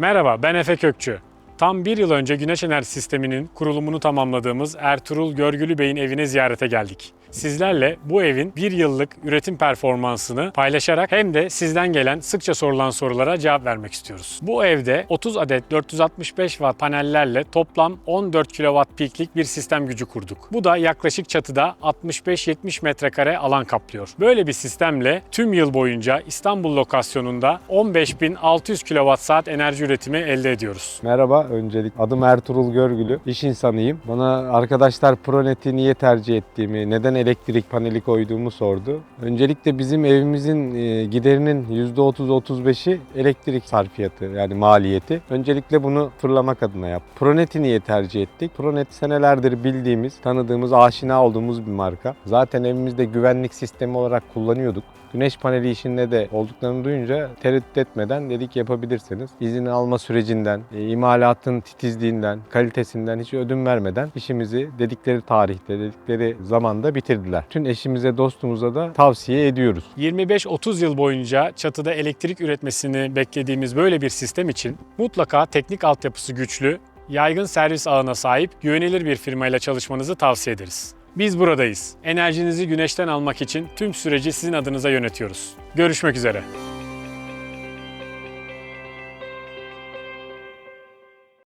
Merhaba, ben Efe Kökçü. Tam bir yıl önce Güneş Enerji Sistemi'nin kurulumunu tamamladığımız Ertuğrul Görgülü Bey'in evine ziyarete geldik. Sizlerle bu evin bir yıllık üretim performansını paylaşarak hem de sizden gelen sıkça sorulan sorulara cevap vermek istiyoruz. Bu evde 30 adet 465 watt panellerle toplam 14 kW piklik bir sistem gücü kurduk. Bu da yaklaşık çatıda 65-70 metrekare alan kaplıyor. Böyle bir sistemle tüm yıl boyunca İstanbul lokasyonunda 15.600 kWh enerji üretimi elde ediyoruz. Merhaba, öncelik adım Ertuğrul Görgülü, iş insanıyım. Bana arkadaşlar Pronet'i niye tercih ettiğimi, neden elektrik paneli koyduğumu sordu. Öncelikle bizim evimizin e, giderinin %30-35'i elektrik sarfiyatı yani maliyeti. Öncelikle bunu fırlamak adına yap. Pronet'i niye tercih ettik? Pronet senelerdir bildiğimiz, tanıdığımız, aşina olduğumuz bir marka. Zaten evimizde güvenlik sistemi olarak kullanıyorduk. Güneş paneli işinde de olduklarını duyunca tereddüt etmeden dedik yapabilirsiniz. İzin alma sürecinden, e, imalatın titizliğinden, kalitesinden hiç ödün vermeden işimizi dedikleri tarihte, dedikleri zamanda bitirdiler. Tüm eşimize, dostumuza da tavsiye ediyoruz. 25-30 yıl boyunca çatıda elektrik üretmesini beklediğimiz böyle bir sistem için mutlaka teknik altyapısı güçlü, yaygın servis ağına sahip güvenilir bir firmayla çalışmanızı tavsiye ederiz. Biz buradayız. Enerjinizi güneşten almak için tüm süreci sizin adınıza yönetiyoruz. Görüşmek üzere.